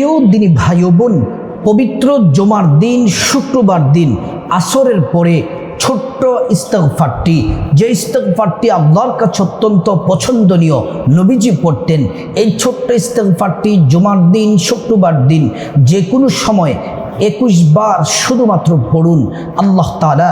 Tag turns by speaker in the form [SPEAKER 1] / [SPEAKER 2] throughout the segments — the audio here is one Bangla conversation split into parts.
[SPEAKER 1] প্রিয় দিনী ভাই বোন, পবিত্র জমার দিন, শুক্রবার দিন, আসরের পরে ছোট্ট ইস্তফারটি যে ইস্তফারটি আল্লাহর কাছে অত্যন্ত পছন্দনীয়, নবীজি পড়তেন, এই ছোট্ট ইস্তফারটি জমার দিন, শুক্রবার দিন যে কোনো সময় একুশ বার শুধুমাত্র পড়ুন। আল্লাহ তালা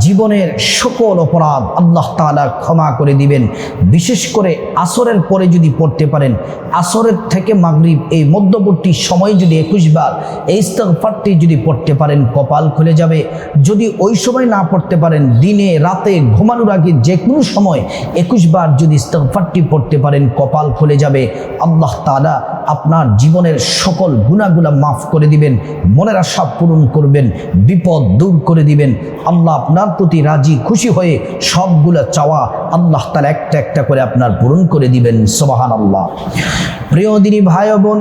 [SPEAKER 1] জীবনের সকল অপরাধ আল্লাহ তালা ক্ষমা করে দিবেন। বিশেষ করে আসরের পরে যদি পড়তে পারেন, আসরের থেকে মাগরিব এই মধ্যবর্তী সময়ে যদি একুশবার এই ইস্তফারটি যদি পড়তে পারেন, কপাল খুলে যাবে। যদি ওই সময় না পড়তে পারেন, দিনে, রাতে ঘুমানোর আগে যে কোনো সময় একুশবার যদি ইস্তফারটি পড়তে পারেন, কপাল খুলে যাবে। আল্লাহ তালা আপনার জীবনের সকল গুণাগুলা মাফ করে দিবেন, মনের আশা পূরণ করবেন, বিপদ দূর করে দিবেন। আল্লাহ আপনার প্রতি রাজি, খুশি হয়ে সবগুলা চাওয়া আল্লাহ তালা একটা একটা করে আপনার পূরণ করে দিবেন সোবাহান আল্লাহ প্রিয় দিনী ভাই বোন,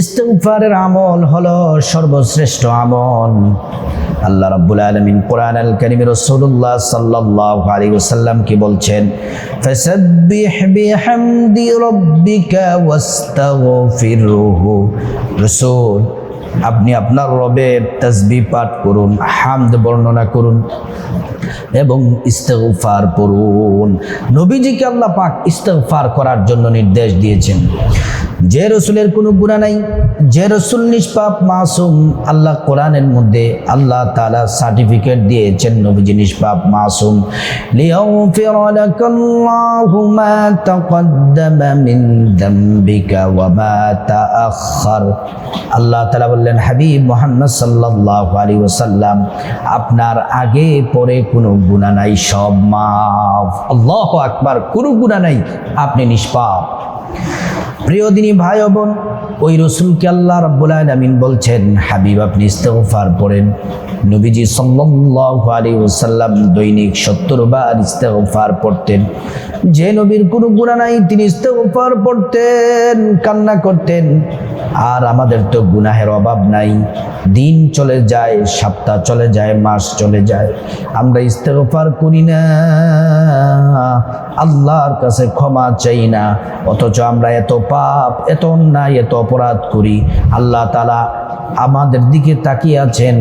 [SPEAKER 1] ইস্তেগফারের আমল হলো সর্বশ্রেষ্ঠ আমল। আল্লাহ রাব্বুল আলামিন কোরআন আল কারীমে রাসূলুল্লাহ সাল্লাল্লাহু আলাইহি ওয়াসাল্লাম কি বলছেন? ফাসাব্বিহ বিহামদি রাব্বিকা ওয়াস্তাগফিরহু। রাসূল আপনি আপনার রবের তসবি পাঠ করুন, হামদ বর্ণনা করুন এবং ইস্তফার পড়ুন। নবীজিকে আল্লাহ পাক ইস্তফার করার জন্য নির্দেশ দিয়েছেন। যে রসুলের কোনো গুণা নাই, যে রসুল নিষ্পাপ, মাসুম আল্লাহ কোরআনের মধ্যে আল্লাহ তালা সার্টিফিকেট দিয়েছেন নবীজি নিষ্পাপ, মাসুম। আল্লাহ তালা বললেন, হাবিব মোহাম্মদ সাল্লাল্লাহু আলাইহি ওয়াসাল্লাম, আপনার আগে পরে কোনো গুনাহ নাই, সব মাফ। আল্লাহ আকবার, কোনো গুনাহ নাই, আপনি নিষ্পাপ। প্রিয় দিনী ভাই বোন, ওই রসুলকে আল্লাহ রাব্বুল আলামিন বলছেন, হাবিব আপনি ইস্তেগফার পড়েন। নবীজি সাল্লাল্লাহু আলাইহি ওয়াসাল্লাম দৈনিক 70 বার ইস্তেগফার পড়তেন। যে নবীর কোনো গুনাহ নাই, তিনি ইস্তেগফার পড়তেন, কান্না করতেন। আর আমাদের তো গুনাহের অভাব নাই। দিন চলে যায়, সপ্তাহ চলে যায়, মাস চলে যায়। আমরা ইস্তেগফার করি না। আল্লাহর কাছে ক্ষমা চাই না। অথচ আমরা এত পাপ, এত অন্যায়, এত অপরাধ করি। আল্লাহ তালা আমাদের দিকে তাকিয়ে আছেন।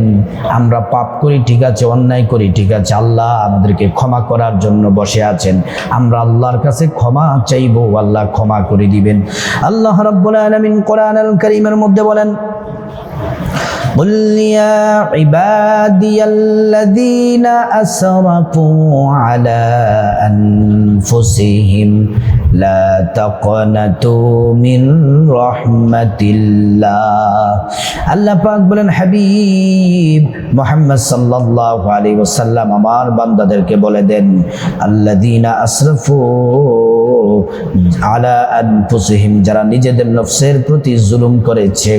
[SPEAKER 1] আমরা পাপ করি, ঠিক আছে, অন্যায় করি, ঠিক আছে। আল্লাহ আমাদেরকে ক্ষমা করার জন্য বসে আছেন। আমরা আল্লাহর কাছে ক্ষমা চাইব, আল্লাহ ক্ষমা করে দিবেন। আল্লাহ রাব্বুল আলামিন কোরআন আল করিমের মধ্যে বলেন قل يا عبادي الذين أسرفوا على أنفسهم لا تقنطوا من رحمة الله আল্লাহ পাক বলেন হাবিব মোহাম্মদ সাল্লাল্লাহু আলাইহি ওয়াসাল্লাম আমার বান্দাদেরকে বলে দেন আল্লাযীনা আসরাফু আলা যারা নিজেদের নফসের প্রতি জুলুম করেছে,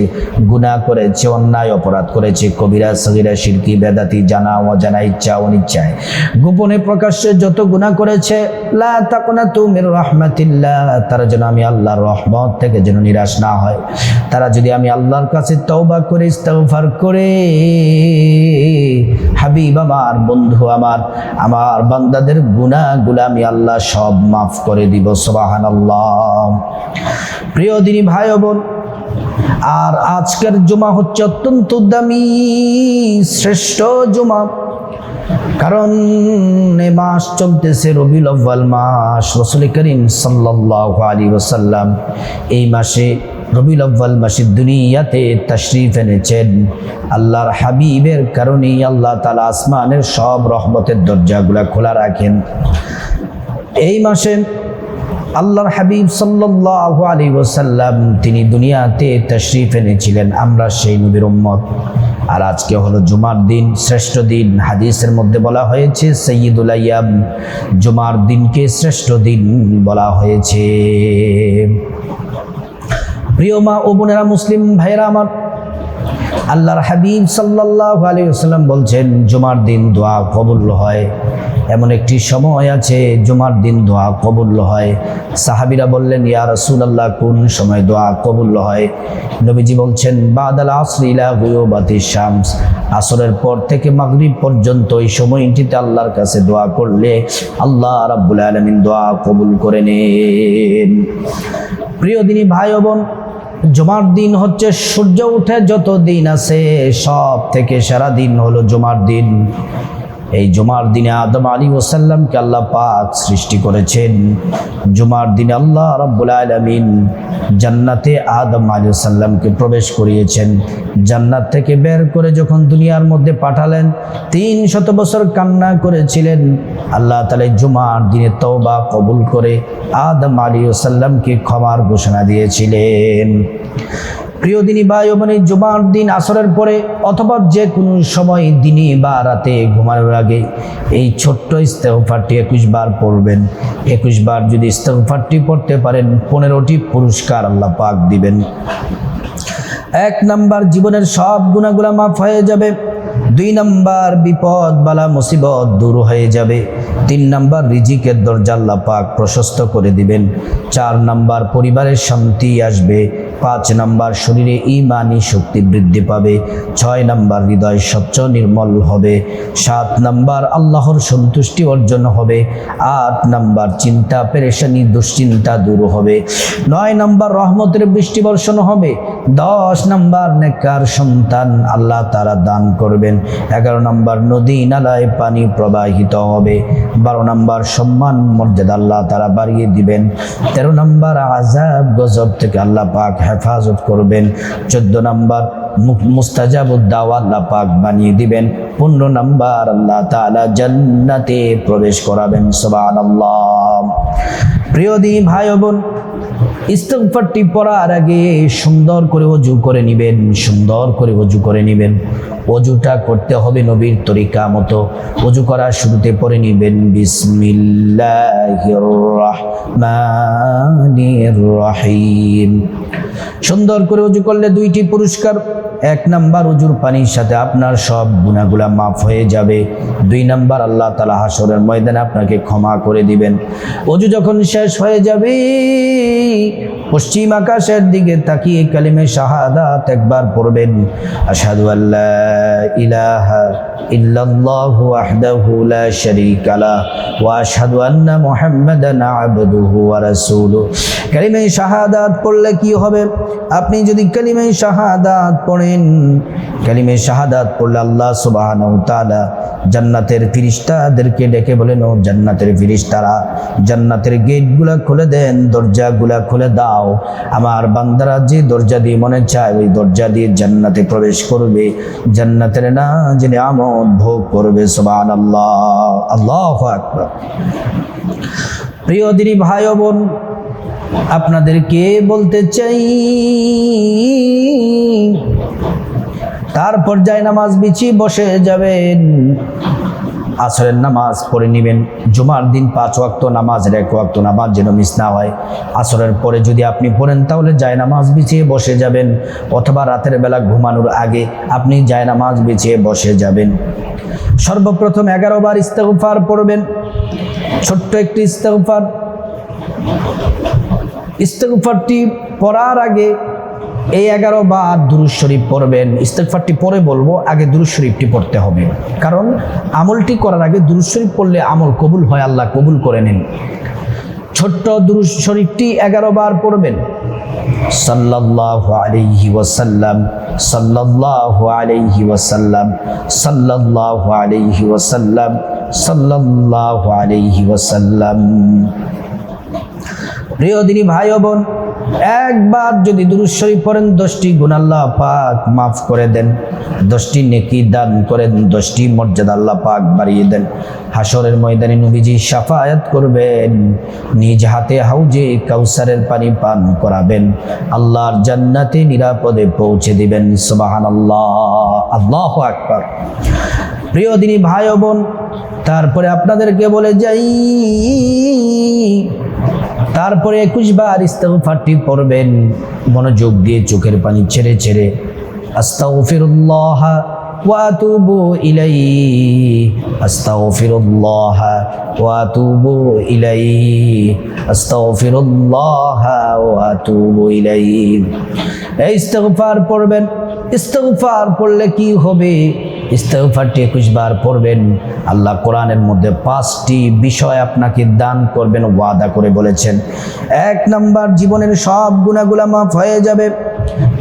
[SPEAKER 1] গুনাহ করেছে, অন্যায় অপরাধ করেছে, কবিরা, সগিরা শিরকি বেদাতি, জানা, অজানা, ইচ্ছা, অনিচ্ছায়। গোপনে প্রকাশ্যে যত গুনাহ করেছে, লা তাকুনা তুমির রাহমাতিল্লাহ, তারা যেন আমি আল্লাহর রহমত থেকে যেন নিরাশ না হয়। তারা যদি আমি আল্লাহর কাছে তওবা করে, ইস্তেগফার করে, হাবিব আমার, বন্ধু আমার আমার বান্দাদের গুনাহগুলো আমি আল্লাহ সব মাফ করে দিব। প্রিয় দিনী ভাই বোন, আর আজকের জমা হচ্ছে অত্যন্ত দামি, শ্রেষ্ঠ জমা। কারণ এ মাস চলতেছে রবিউল আউ্বাল মাস, রসুল করিম সাল্লাল্লাহু আলাইহি ওয়াসাল্লাম এই মাসে রবিউল আউ্বাল মাসে দুনিয়াতে তশরিফ এনেছেন। আল্লাহর হাবিবের কারণেই আল্লাহ তাআলা আসমানের সব রহমতের দরজাগুলা খোলা রাখেন। এই মাসে আল্লাহর হাবিব সাল্লাল্লাহু আলাইহি ওয়াসাল্লাম তিনি দুনিয়াতে তাশরিফ এনেছিলেন, আমরা সেই নবীর উম্মত। আর আজকে হলো জুমার দিন, শ্রেষ্ঠ দিন। হাদিসের মধ্যে বলা হয়েছে, সৈয়দুল জুমার দিনকে শ্রেষ্ঠ দিন বলা হয়েছে। প্রিয় মা ও বোনেরা মুসলিম ভাইয়েরা আমার, আল্লাহর হাবিব সাল্লাল্লাহু আলাইহি ওয়াসাল্লাম বলছেন, জুমার দিন দোয়া কবুল হয়। এমন একটি সময় আছে, জুমার দিন দোয়া কবুল হয়। সাহাবিরা বললেন, ইয়া রাসূলুল্লাহ, কোন সময় দোয়া কবুল হয়? নবীজি বলছেন, বাদাল আসরি ইলা গুয়ুবাতি শামস। আসরের পর থেকে মাগরিব পর্যন্ত এই সময়টিতে আল্লাহর কাছে দোয়া করলে আল্লাহ রাব্বুল আলামিন দোয়া কবুল করে নেন। প্রিয় দিনী ভাই বোন, জুমার দিন হচ্ছে সূর্য উঠে যত দিন আছে সব থেকে সারা দিন হলো জুমার দিন। এই জুমার দিনে আদম আলী ওসাল্লামকে আল্লাহ পাক সৃষ্টি করেছেন। জুমার দিনে আল্লাহ রব্বুল আলমিন জান্নাতে আদম আলী ওসাল্লামকে প্রবেশ করিয়েছেন। জান্নাত থেকে বের করে যখন দুনিয়ার মধ্যে পাঠালেন, তিন শত বছর কান্না করেছিলেন। আল্লাহ তালে জুমার দিনে তওবা কবুল করে আদম আলী ওসাল্লামকে ক্ষমার ঘোষণা দিয়েছিলেন। প্রিয় দিনী বা বোনের জুমার দিন আসরের পরে অথবা যে কোনো সময় দিনে বা রাতে ঘুমানোর আগে এই ছোট্ট ইস্তেফারটি একুশ বার পড়বেন। একুশ বার যদি ইস্তেফারটি পড়তে পারেন, পনেরোটি পুরস্কার আল্লাহ পাক দিবেন। এক নাম্বার, জীবনের সব গুণাগুলা মাফ হয়ে যাবে। দুই নাম্বার বিপদ বালা মুসিবত দূর হয়ে যাবে। তিন নাম্বার রিজিকের দরজা আল্লাহ পাক প্রশস্ত করে দিবেন। চার নাম্বার পরিবারের শান্তি আসবে। পাঁচ নাম্বার শরীরে ইমানি শক্তি বৃদ্ধি পাবে। ছয় নাম্বার হৃদয় স্বচ্ছ নির্মল হবে। সাত নাম্বার আল্লাহর সন্তুষ্টি অর্জন হবে। আট নাম্বার চিন্তা, পেরেশানি, দুশ্চিন্তা দূর হবে। নয় নাম্বার রহমতের বৃষ্টি বর্ষণ হবে। দশ নাম্বার নেকার সন্তান আল্লাহ তারা দান করবেন। এগারো নাম্বার, নদী নালায় পানি প্রবাহিত হবে। বারো নাম্বার, সম্মান, মর্যাদা আল্লাহ তারা বাড়িয়ে দিবেন। তেরো নাম্বার আজাব গজব থেকে আল্লাহ পাক হেফাজত করবেন। চোদ্দ নাম্বার মুস্তাজাবুদ্দাওয়া আল্লাহ পাক বানিয়ে দিবেন। পনেরো নাম্বার, আল্লাহ তাআলা জান্নাতে প্রবেশ করাবেন, সুবহানাল্লাহ। প্রিয় দি ভাই বোন ইস্তগফারটি পড়ার আগে সুন্দর করে অজু করে নেবেন, সুন্দর করে অজু করে নেবেন। অজুটা করতে হবে নবীর তরিকা মতো। অজু করার শুরুতে পড়ে নেবেন রহিম সুন্দর করে অজু করলে দুইটি পুরস্কার, এক নাম্বার অজুর পানির সাথে আপনার সব গুণাগুলা মাফ হয়ে যাবে। দুই নাম্বার আল্লাহ তালা হাসরের ময়দানে আপনাকে ক্ষমা করে দিবেন। অজু যখন শেষ হয়ে যাবে পশ্চিম আকাশের দিকে তাকিয়ে কালিমে শাহাদাত একবার পড়বেন। আশহাদু আল্লাহ ইলাহা ইল্লাল্লাহু ওয়াহদাহু লা শারীকা লা ওয়া আন্না মুহাম্মাদান আবদুহু ওয়া কালিমে শাহাদাত পড়লে কি হবে? আপনি যদি কালিমে শাহাদাত পড়েন কালিমে শাহাদাত পড়লে আল্লাহ ওয়া জান্নাতের ফিরিস্তাদেরকে ডেকে বলেন, ও জান্নাতের ফিরিস্তারা, জান্নাতের গেটগুলা খুলে দেন, দরজাগুলা খুলে দাও। আমার বান্দারা যে দরজা দিয়ে মনে চায়, ওই দরজা দিয়ে জান্নাতে প্রবেশ করবে। জান্নাতের না যিনি আমদ ভোগ করবে সুবহান আল্লাহ আল্লাহ প্রিয় দিনী ভাই বোন, আপনাদেরকে বলতে চাই তারপর যায় নামাজ বিছিয়ে বসে যাবেন। আসরের নামাজ পড়ে নেবেন। জুমার দিন পাঁচ ওয়াক্ত নামাজের এক ওয়াক্ত নামাজ যেন মিস না হয়। আসরের পরে যদি আপনি পড়েন, তাহলে যায় নামাজ বিছিয়ে বসে যাবেন অথবা রাতের বেলা ঘুমানোর আগে আপনি যায় নামাজ বিছিয়ে বসে যাবেন। সর্বপ্রথম এগারো বার ইস্তেগফার পড়বেন। ছোট্ট একটি ইস্তেগফার। ইস্তেগফারটি পড়ার আগে এই এগারো বার দুরুজ শরীফ পড়বেন, ইস্তেগফারটি পরে বলব, আগে দুরুজ শরীফটি পড়তে হবে। কারণ আমলটি করার আগে দুরুজ শরীফ পড়লে আমল কবুল হয়, আল্লাহ কবুল করে নিন। ছোট্ট দুরুজ শরীফটি এগারো বার পড়বেন। সাল্লাল্লাহু আলাইহি ওয়াসাল্লাম, সাল্লাল্লাহু আলাইহি ওয়াসাল্লাম, সাল্লাল্লাহু আলাইহি ওয়াসাল্লাম, সাল্লাল্লাহু আলাইহি ওয়াসাল্লাম। প্রিয় দিনী ভাই বোন একবার যদি দুরুদ শরীফ পড়েন, দশটি গুণ আল্লাহ পাক মাফ করে দেন। দশটি নেকি দান করেন, দশটি মর্যাদা আল্লাহ পাক বাড়িয়ে দেন। হাসরের ময়দানে নবীজি সাফায়াত করবেন, নিজ হাতে হাউজে কাউসারের পানি পান করাবেন। আল্লাহর জান্নাতে নিরাপদে পৌঁছে দিবেন সুবাহান আল্লাহ আল্লাহ আকবার। প্রিয় দিনী ভাই বোন, তারপরে আপনাদেরকে বলে যাই তারপরে একুশ বার ইস্তেগফারটি পড়বেন। মনোযোগ দিয়ে চোখের পানি ছেড়ে ছেড়ে আস্তাগফিরুল্লাহ ওয়া আতুবু ইলাইহি। আস্তাগফিরুল্লাহ ওয়া আতুবু ইলাইহি। আস্তাগফিরুল্লাহ ওয়া আতুবু ইলাইহি। এই ইস্তেগফার পড়বেন। ইস্তেগফার পড়লে কি হবে? ইস্তেগফারটি একুশ বার পড়বেন। আল্লাহ কোরআনের মধ্যে পাঁচটি বিষয় আপনাকে দান করবেন, ওয়াদা করে বলেছেন। এক নাম্বার, জীবনের সব গুণাগুলা মাফ হয়ে যাবে।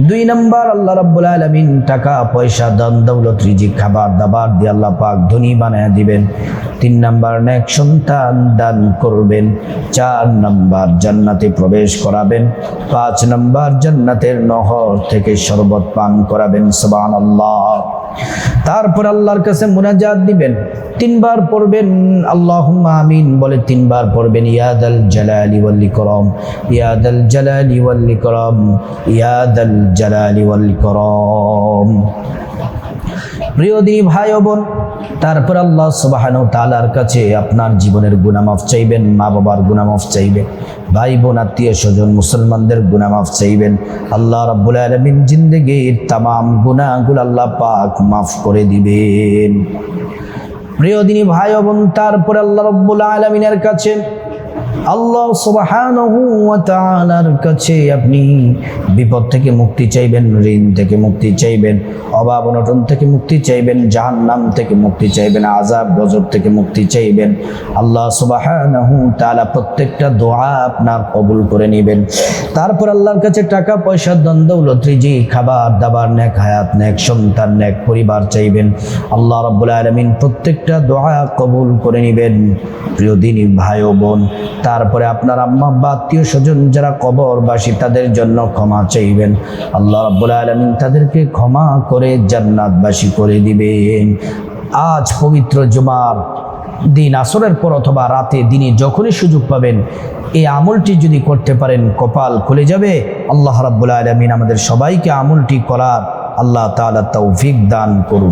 [SPEAKER 1] দুই নাম্বার, আল্লাহ রাব্বুল আলামিন টাকা, পয়সা দান দৌলত, রিজিক, খাবার, দাবার দিয়ে আল্লাহ পাক ধনী বানায় দিবেন। তিন নাম্বার, নেক সন্তান দান করবেন। চার নাম্বার, জান্নাতে প্রবেশ করাবেন। পাঁচ নাম্বার, জান্নাতের নহর থেকে শরবত পান করাবেন। সুবহানাল্লাহ। তারপর আল্লাহর কাছে মুনাজাত দিবেন। তিনবার পড়বেন আল্লাহ আমিন বলে তিনবার পড়বেন ইয়াদ আল জালালি ওয়াল্লি করম ইয়াদ আল জালালি ওয়াল্লি করম ইয়াদ আল জালালি ওয়াল্লি ইকরাম প্রিয় ভাই ও বোন, তারপর আল্লাহ সুবাহান তালার কাছে আপনার জীবনের গুনামাফ চাইবেন মা বাবার গুনামাফ চাইবেন ভাই বোন আত্মীয় স্বজন মুসলমানদের গুনামাফ চাইবেন। আল্লাহ রাব্বুল আলমিন জিন্দগির তামাম গুনাহগুলো আল্লাহ পাক মাফ করে দিবেন। প্রিয় দিনী ভাই ও বোন, তারপর আল্লাহ রব্বুল আলমিনের কাছে আল্লাহ তাআলার কাছে আপনি বিপদ থেকে মুক্তি চাইবেন, ঋণ থেকে মুক্তি চাইবেন, অভাব অনটন থেকে মুক্তি চাইবেন, জাহান্নাম থেকে মুক্তি চাইবেন, আযাব গজব থেকে মুক্তি চাইবেন। আল্লাহ সুবহানাহু তাআলা প্রত্যেকটা দোয়া আপনার কবুল করে নেবেন। তারপর আল্লাহর কাছে টাকা, পয়সা দ্বন্দ্বৌলত রিজি খাবার, দাবার, নেক হায়াত, নেক সন্তান, নেক পরিবার চাইবেন। আল্লাহ রাব্বুল আলামিন প্রত্যেকটা দোয়া কবুল করে নেবেন। প্রিয় দিনী ভাই বোন তারপরে আপনার আম্মা বা আত্মীয় স্বজন যারা কবরবাসী, তাদের জন্য ক্ষমা চাইবেন। আল্লাহ রাব্বুল আলামিন তাদেরকে ক্ষমা করে জান্নাতবাসী করে দিবেন। আজ পবিত্র জুমার দিন, আসরের পর অথবা রাতে দিনে যখনই সুযোগ পাবেন, এই আমলটি যদি করতে পারেন, কপাল খুলে যাবে। আল্লাহ রাব্বুল আলামিন আমাদের সবাইকে আমলটি করার আল্লাহ তাআলা তৌফিক দান করুন।